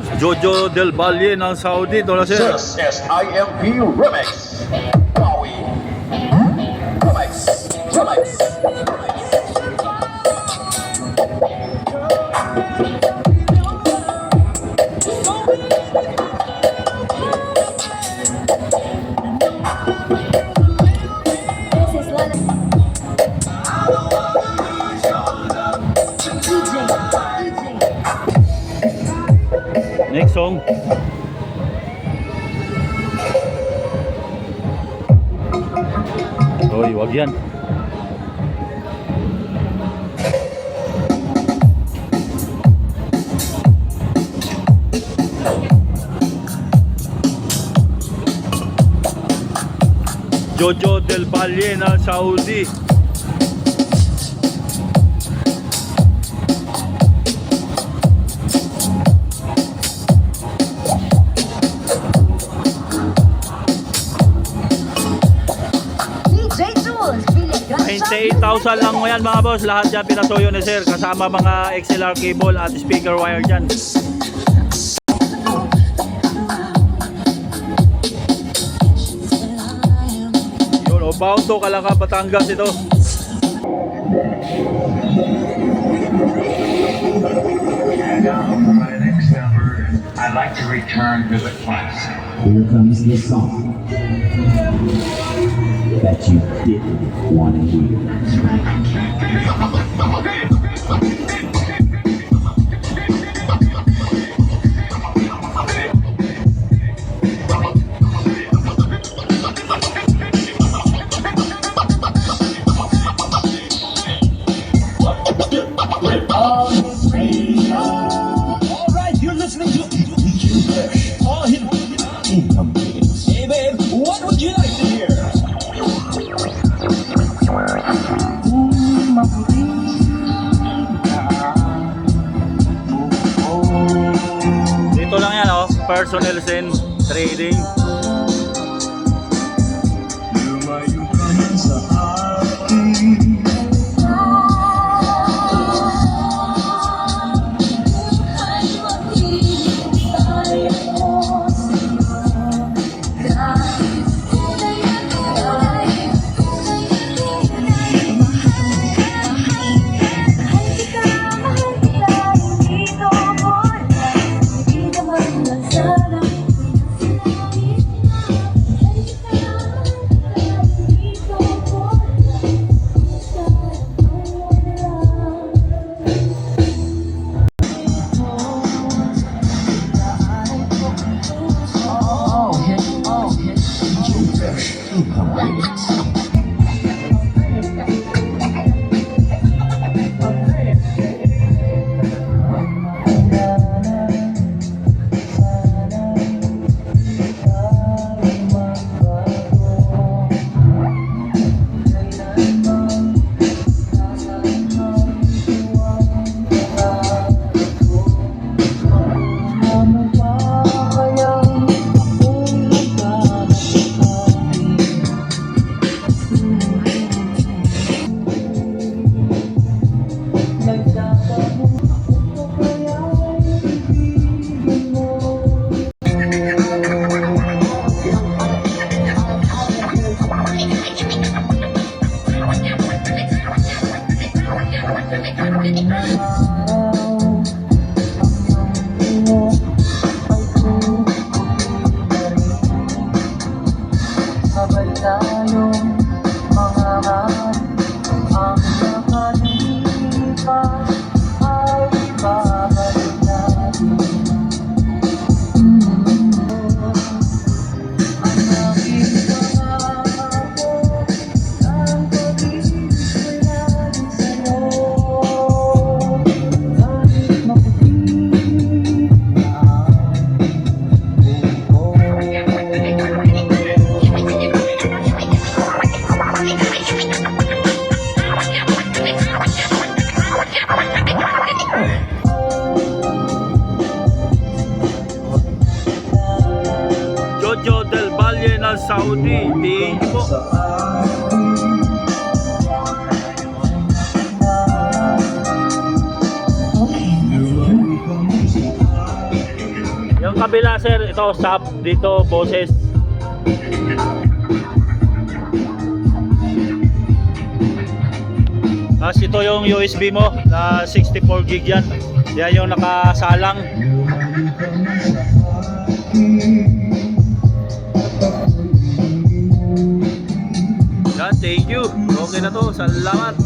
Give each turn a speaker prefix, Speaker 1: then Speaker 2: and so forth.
Speaker 1: Jojo Del Valle ng Saudi. Ito na sir.
Speaker 2: This is IMP Remix. Bowie. Remix. Remix.
Speaker 3: This is Lana.
Speaker 1: son. Rồi, wag yan. Jojo del Valle en Saudi. 8,000 lang mo yan mga boss. Lahat dyan pinaso yun ni sir. Kasama mga XLR cable at speaker wire dyan. Yun, o Bauto, Kalaka, Batangas ito.
Speaker 4: I'd like to return to the class.
Speaker 5: Here comes the song. That you didn't want to hear.
Speaker 1: Personnel Sin Trading. Ng Saudi. You po.
Speaker 6: kabila sir, ito sub dito boses. Tapos ito yung USB mo na 64 gig yan. Yan yung nakasalang. Thank you. Okay na to. Salamat.